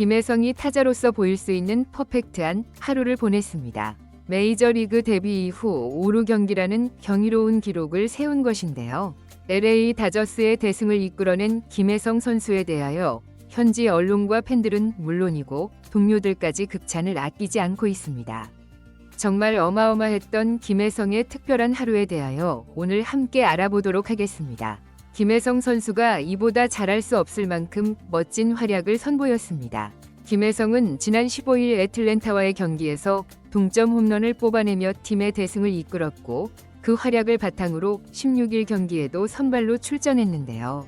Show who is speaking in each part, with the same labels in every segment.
Speaker 1: 김혜성이 타자로서 보일 수 있는 퍼펙트한 하루를 보냈습니다. 메이저리그 데뷔 이후 5루 경기라는 경이로운 기록을 세운 것인데요. LA 다저스의 대승을 이끌어낸 김혜성 선수에 대하여 현지 언론과 팬들은 물론이고 동료들까지 극찬을 아끼지 않고 있습니다. 정말 어마어마했던 김혜성의 특별한 하루에 대하여 오늘 함께 알아보도록 하겠습니다. 김혜성 선수가 이보다 잘할 수 없을 만큼 멋진 활약을 선보였습니다. 김혜성은 지난 15일 애틀랜타와의 경기에서 동점 홈런을 뽑아내며 팀의 대승을 이끌었고 그 활약을 바탕으로 16일 경기에도 선발로 출전했는데요.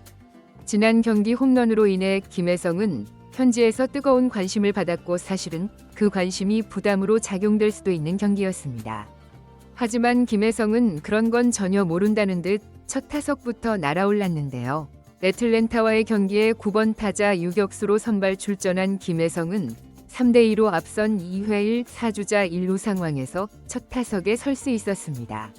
Speaker 1: 지난 경기 홈런으로 인해 김혜성은 현지에서 뜨거운 관심을 받았고 사실은 그 관심이 부담으로 작용될 수도 있는 경기였습니다. 하지만 김혜성은 그런 건 전혀 모른다는 듯 첫 타석부터 날아올랐는데요. 애틀랜타와의 경기에 9번 타자 유격수로 선발 출전한 김혜성은 3대 2로 앞선 2회 1 4주자 1루 상황에서 첫 타석에 설 수 있었습니다.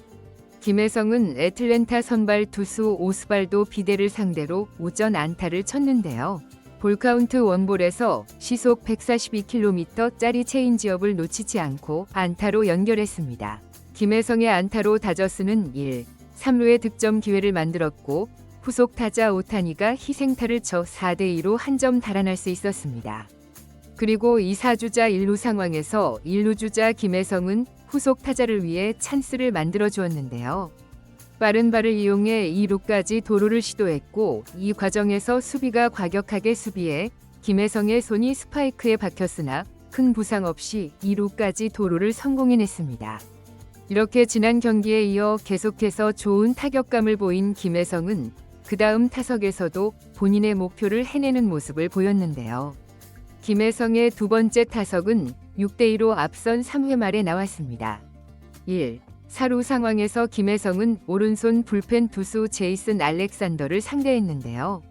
Speaker 1: 김혜성은 애틀랜타 선발 투수 오스발도 비데를 상대로 오전 안타를 쳤는데요. 볼카운트 원볼에서 시속 142km짜리 체인지업을 놓치지 않고 안타로 연결했습니다. 김혜성의 안타로 다저스는 1, 3루의 득점 기회를 만들었고 후속 타자 오타니가 희생타를 쳐 4대 2로 한 점 달아날 수 있었습니다. 그리고 2사주자 1루 상황에서 1루 주자 김혜성은 후속 타자를 위해 찬스를 만들어 주었는데요. 빠른 발을 이용해 2루까지 도루를 시도했고 이 과정에서 수비가 과격하게 수비해 김혜성의 손이 스파이크에 박혔으나 큰 부상 없이 2루까지 도루를 성공해냈습니다. 이렇게 지난 경기에 이어 계속해서 좋은 타격감을 보인 김혜성은 그 다음 타석에서도 본인의 목표를 해내는 모습을 보였는데요. 김혜성의 두 번째 타석은 6대2로 앞선 3회 말에 나왔습니다. 1. 사루 상황에서 김혜성은 오른손 불펜 투수 제이슨 알렉산더를 상대했는데요.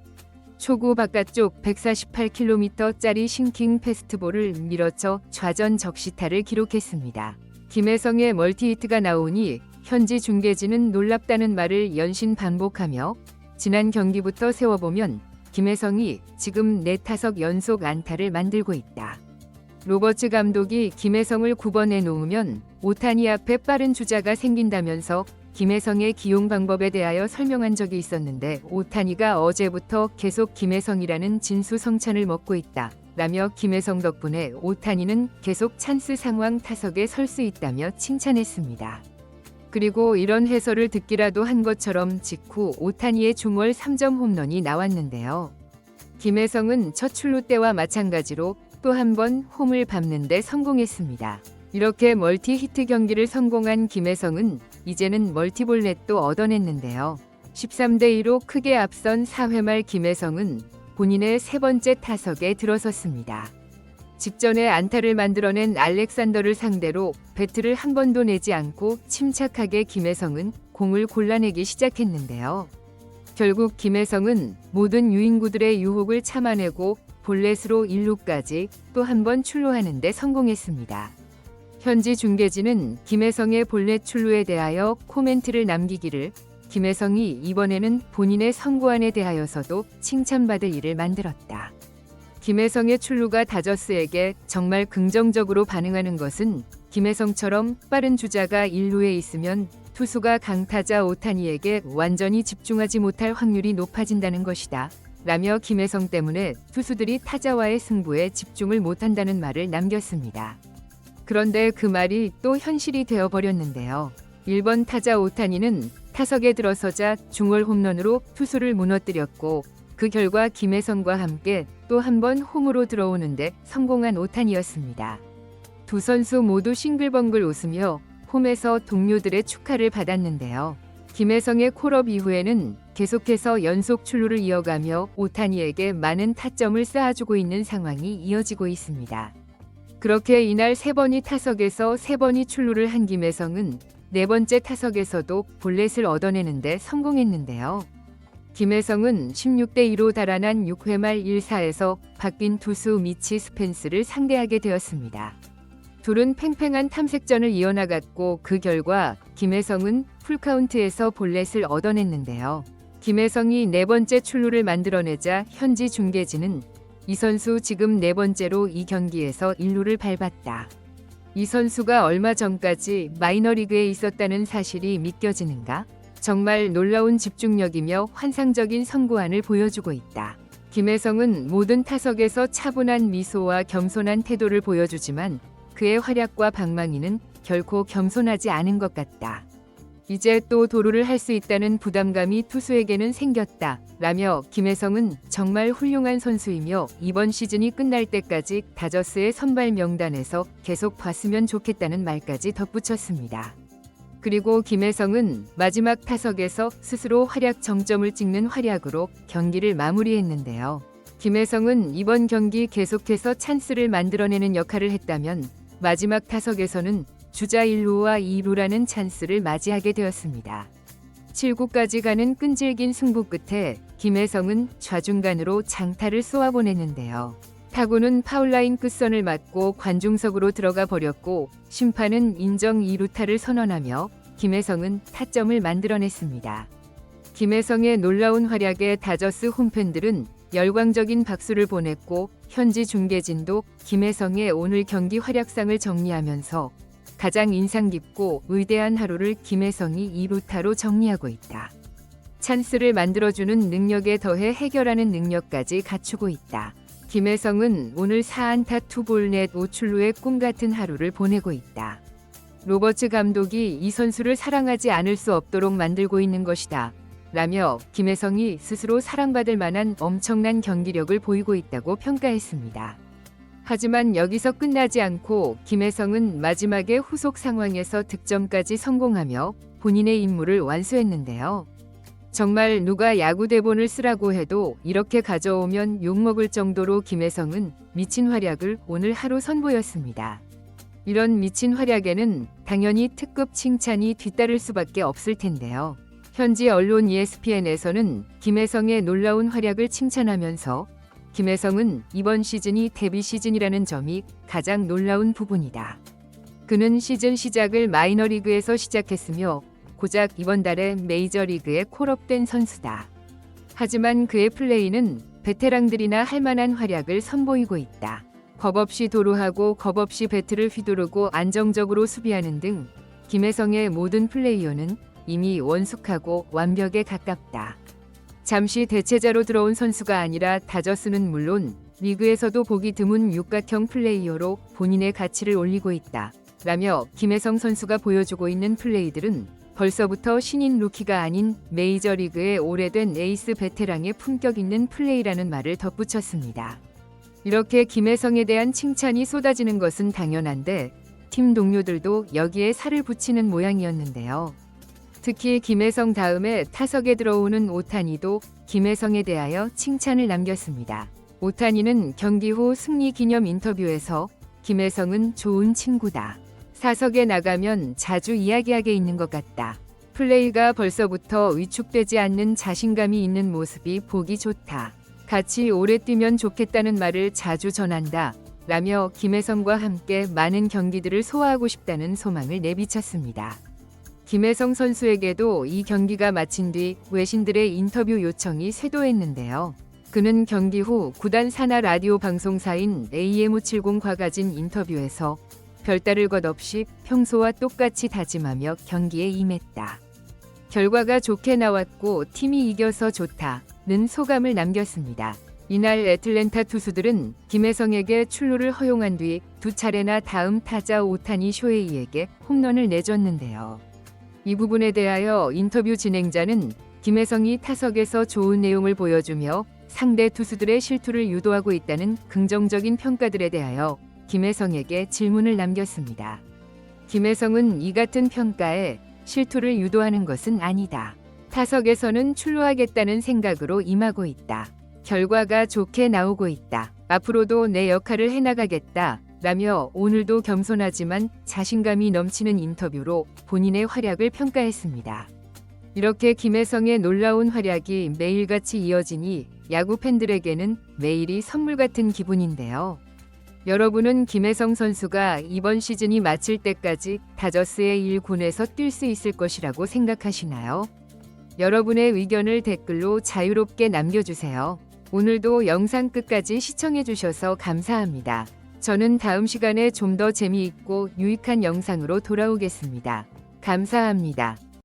Speaker 1: 초구 바깥쪽 148km짜리 싱킹 패스트볼을 밀어쳐 좌전 적시타를 기록했습니다. 김혜성의 멀티히트가 나오니 현지 중계진은 놀랍다는 말을 연신 반복하며 지난 경기부터 세워보면 김혜성이 지금 네 타석 연속 안타를 만들고 있다. 로버츠 감독이 김혜성을 9번에 놓으면 오타니 앞에 빠른 주자가 생긴다면서 김혜성의 기용 방법에 대하여 설명한 적이 있었는데 오타니가 어제부터 계속 김혜성이라는 진수성찬을 먹고 있다. 라며 김혜성 덕분에 오타니는 계속 찬스 상황 타석에 설 수 있다며 칭찬했습니다. 그리고 이런 해설을 듣기라도 한 것처럼 직후 오타니의 중월 3점 홈런이 나왔는데요. 김혜성은 첫 출루 때와 마찬가지로 또 한 번 홈을 밟는데 성공했습니다. 이렇게 멀티 히트 경기를 성공한 김혜성은 이제는 멀티볼넷도 얻어냈는데요. 13대 2로 크게 앞선 4회 말 김혜성은 본인의 세 번째 타석에 들어섰습니다. 직전에 안타를 만들어낸 알렉산더를 상대로 배트를 한 번도 내지 않고 침착하게 김혜성은 공을 골라내기 시작했는데요. 결국 김혜성은 모든 유인구들의 유혹을 참아내고 볼넷으로 1루까지 또 한 번 출루하는 데 성공했습니다. 현지 중계진은 김혜성의 볼넷 출루에 대하여 코멘트를 남기기를 김혜성이 이번에는 본인의 선고안에 대하여서도 칭찬받을 일을 만들었다. 김혜성의 출루가 다저스에게 정말 긍정적으로 반응하는 것은 김혜성처럼 빠른 주자가 1루에 있으면 투수가 강타자 오타니에게 완전히 집중하지 못할 확률이 높아진다는 것이다. 라며 김혜성 때문에 투수들이 타자와의 승부에 집중을 못한다는 말을 남겼습니다. 그런데 그 말이 또 현실이 되어 버렸는데요. 1번 타자 오타니는 타석에 들어서자 중월 홈런으로 투수를 무너뜨렸고 그 결과 김혜성과 함께 또 한 번 홈으로 들어오는데 성공한 오탄이었습니다. 두 선수 모두 싱글벙글 웃으며 홈에서 동료들의 축하를 받았는데요. 김혜성의 콜업 이후에는 계속해서 연속 출루를 이어가며 오타니에게 많은 타점을 쌓아주고 있는 상황이 이어지고 있습니다. 그렇게 이날 세 번이 타석에서 세 번이 출루를 한 김혜성은 네 번째 타석에서도 볼넷을 얻어내는데 성공했는데요. 김혜성은 16대 2로 달아난 6회 말 1사에서 바뀐 투수 미치 스펜스를 상대하게 되었습니다. 둘은 팽팽한 탐색전을 이어나갔고 그 결과 김혜성은 풀카운트에서 볼넷을 얻어냈는데요. 김혜성이 네 번째 출루를 만들어내자 현지 중계진은 이 선수 지금 네 번째로 이 경기에서 1루를 밟았다. 이 선수가 얼마 전까지 마이너리그에 있었다는 사실이 믿겨지는가? 정말 놀라운 집중력이며 환상적인 선구안을 보여주고 있다. 김혜성은 모든 타석에서 차분한 미소와 겸손한 태도를 보여주지만 그의 활약과 방망이는 결코 겸손하지 않은 것 같다. 이제 또 도루를 할 수 있다는 부담감이 투수에게는 생겼다. 라며 김혜성은 정말 훌륭한 선수이며 이번 시즌이 끝날 때까지 다저스의 선발 명단에서 계속 봤으면 좋겠다는 말까지 덧붙였습니다. 그리고 김혜성은 마지막 타석에서 스스로 활약 정점을 찍는 활약으로 경기를 마무리했는데요. 김혜성은 이번 경기 계속해서 찬스를 만들어내는 역할을 했다면 마지막 타석에서는 주자 1루와 2루라는 찬스를 맞이하게 되었습니다. 7구까지 가는 끈질긴 승부 끝에 김혜성은 좌중간으로 장타를 쏘아보냈는데요. 타구는 파울라인 끝선을 맞고 관중석으로 들어가 버렸고 심판은 인정 2루타를 선언하며 김혜성은 타점을 만들어냈습니다. 김혜성의 놀라운 활약에 다저스 홈팬들은 열광적인 박수를 보냈고 현지 중계진도 김혜성의 오늘 경기 활약상을 정리하면서 가장 인상 깊고 위대한 하루를 김혜성이 2루타로 정리하고 있다. 찬스를 만들어주는 능력에 더해 해결하는 능력까지 갖추고 있다. 김혜성은 오늘 4안타 투볼넷 5출루의 꿈 같은 하루를 보내고 있다. 로버츠 감독이 이 선수를 사랑하지 않을 수 없도록 만들고 있는 것이다. 라며 김혜성이 스스로 사랑받을 만한 엄청난 경기력을 보이고 있다고 평가했습니다. 하지만 여기서 끝나지 않고 김혜성은 마지막에 후속 상황에서 득점까지 성공하며 본인의 임무를 완수했는데요. 정말 누가 야구 대본을 쓰라고 해도 이렇게 가져오면 욕먹을 정도로 김혜성은 미친 활약을 오늘 하루 선보였습니다. 이런 미친 활약에는 당연히 특급 칭찬이 뒤따를 수밖에 없을 텐데요. 현지 언론 ESPN에서는 김혜성의 놀라운 활약을 칭찬하면서 김혜성은 이번 시즌이 데뷔 시즌이라는 점이 가장 놀라운 부분이다. 그는 시즌 시작을 마이너리그에서 시작했으며 고작 이번 달에 메이저리그에 콜업된 선수다. 하지만 그의 플레이는 베테랑들이나 할 만한 활약을 선보이고 있다. 겁 없이 도루하고 겁 없이 배트를 휘두르고 안정적으로 수비하는 등 김혜성의 모든 플레이어는 이미 원숙하고 완벽에 가깝다. 잠시 대체자로 들어온 선수가 아니라 다저스는 물론 리그에서도 보기 드문 육각형 플레이어로 본인의 가치를 올리고 있다. 라며 김혜성 선수가 보여주고 있는 플레이들은 벌써부터 신인 루키가 아닌 메이저리그의 오래된 에이스 베테랑의 품격 있는 플레이라는 말을 덧붙였습니다. 이렇게 김혜성에 대한 칭찬이 쏟아지는 것은 당연한데 팀 동료들도 여기에 살을 붙이는 모양이었는데요. 특히 김혜성 다음에 타석에 들어오는 오타니도 김혜성에 대하여 칭찬을 남겼습니다. 오타니는 경기 후 승리 기념 인터뷰에서 김혜성은 좋은 친구다. 사석에 나가면 자주 이야기하게 있는 것 같다. 플레이가 벌써부터 위축되지 않는 자신감이 있는 모습이 보기 좋다. 같이 오래 뛰면 좋겠다는 말을 자주 전한다. 라며 김혜성과 함께 많은 경기들을 소화하고 싶다는 소망을 내비쳤습니다. 김혜성 선수에게도 이 경기가 마친 뒤 외신들의 인터뷰 요청이 쇄도했는데요. 그는 경기 후 구단 산하 라디오 방송사인 AM570과 가진 인터뷰에서 별다를 것 없이 평소와 똑같이 다짐하며 경기에 임했다. 결과가 좋게 나왔고 팀이 이겨서 좋다는 소감을 남겼습니다. 이날 애틀랜타 투수들은 김혜성에게 출루를 허용한 뒤 두 차례나 다음 타자 오타니 쇼헤이에게 홈런을 내줬는데요. 이 부분에 대하여 인터뷰 진행자는 김혜성이 타석에서 좋은 내용을 보여주며 상대 투수들의 실투를 유도하고 있다는 긍정적인 평가들에 대하여 김혜성에게 질문을 남겼습니다. 김혜성은 이 같은 평가에 실투를 유도하는 것은 아니다. 타석에서는 출루하겠다는 생각으로 임하고 있다. 결과가 좋게 나오고 있다. 앞으로도 내 역할을 해나가겠다. 라며 오늘도 겸손하지만 자신감이 넘치는 인터뷰로 본인의 활약을 평가했습니다. 이렇게 김혜성의 놀라운 활약이 매일같이 이어지니 야구 팬들에게는 매일이 선물 같은 기분인데요. 여러분은 김혜성 선수가 이번 시즌이 마칠 때까지 다저스의 1군에서 뛸 수 있을 것이라고 생각하시나요? 여러분의 의견을 댓글로 자유롭게 남겨주세요. 오늘도 영상 끝까지 시청해주셔서 감사합니다. 저는 다음 시간에 좀 더 재미있고 유익한 영상으로 돌아오겠습니다. 감사합니다.